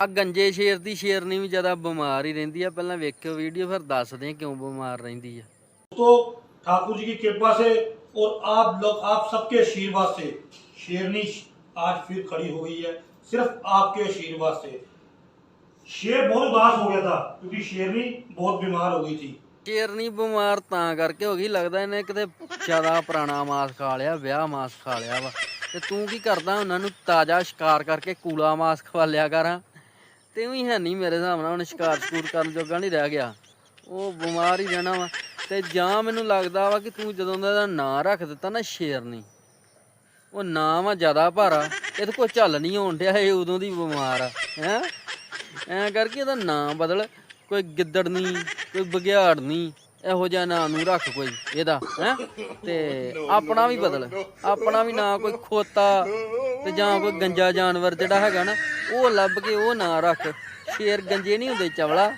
ਆ ਗੰਜੇ ਸ਼ੇਰ ਦੀ ਸ਼ੇਰਨੀ ਵੀ ਜ਼ਿਆਦਾ ਬਿਮਾਰ ਹੀ ਰਹਿੰਦੀ ਆ ਪਹਿਲਾਂ ਵੇਖਿਓ ਵੀਡੀਓ ਫਿਰ ਦੱਸਦੇ ਆ ਕਿਉਂ ਬਿਮਾਰ ਰਹਿੰਦੀ ਆ तो ठाकुर जी की कृपा से और आप लोग आप सबके आशीर्वाद से शेरनी आज फिर खड़ी हो गई है सिर्फ आपके आशीर्वाद से शेर बहुत उदास हो गया था क्योंकि शेरनी बहुत बीमार हो गई थी ਸ਼ੇਰਨੀ ਬਿਮਾਰ ਤਾਂ ਕਰਕੇ ਹੋ ਗਈ ਲੱਗਦਾ ਇਹਨੇ ਕਿਤੇ ਜ਼ਿਆਦਾ ਪੁਰਾਣਾ ਮਾਸ ਖਾ ਲਿਆ ਵਿਆਹ ਮਾਸ ਖਾ ਲਿਆ ਵਾ ਤੇ ਤੂੰ ਕੀ ਕਰਦਾ ਉਹਨਾਂ ਨੂੰ ਤਾਜ਼ਾ ਸ਼ਿਕਾਰ ਕਰਕੇ ਕੂਲਾ ਮਾਸ ਖਵਾ ਲਿਆ ਕਰਾਂ ਤੇ ਵੀ ਹੈ ਨਹੀਂ ਮੇਰੇ ਹਿਸਾਬ ਨਾਲ, ਹੁਣ ਸ਼ਿਕਾਰ ਸ਼ਕੂਰ ਕਰਨ ਜੋਗਾ ਨਹੀਂ ਰਹਿ ਗਿਆ। ਉਹ ਬਿਮਾਰ ਹੀ ਰਹਿਣਾ ਵਾ। ਤੇ ਜਾਂ ਮੈਨੂੰ ਲੱਗਦਾ ਵਾ ਕਿ ਤੂੰ ਜਦੋਂ ਦਾ ਇਹਦਾ ਨਾਂ ਰੱਖ ਦਿੱਤਾ ਨਾ ਸ਼ੇਰਨੀ ਉਹ ਨਾਂ ਵਾ ਜ਼ਿਆਦਾ ਭਾਰਾ। ਇਹਦੇ ਕੋਈ ਚੱਲ ਨਹੀਂ ਹੋਣ ਡਿਆ, ਇਹ ਉਦੋਂ ਦੀ ਬਿਮਾਰ ਆ, ਹੈ? ਐਂ ਕਰਕੇ ਇਹਦਾ ਨਾਂ ਬਦਲ, ਕੋਈ ਗਿੱਦੜ ਨਹੀਂ ਕੋਈ ਬਗਿਆੜ ਨਹੀਂ ਇਹੋ ਜਿਹਾ ਨਾਂ ਨੂੰ ਰੱਖ ਕੋਈ ਇਹਦਾ, ਹੈ? ਤੇ ਆਪਣਾ ਵੀ ਬਦਲ, ਆਪਣਾ ਵੀ ਨਾਂ ਕੋਈ ਖੋਤਾ, ਤੇ ਜਾਂ ਕੋਈ ਗੰਜਾ ਜਾਨਵਰ ਜਿਹੜਾ ਹੈਗਾ ਨਾ ਉਹ ਲੱਭ ਕੇ ਉਹ ਨਾਂ ਰੱਖ। ਸ਼ੇਰ ਗੰਜੇ ਨਹੀਂ ਹੁੰਦੇ ਚਵਲਾ।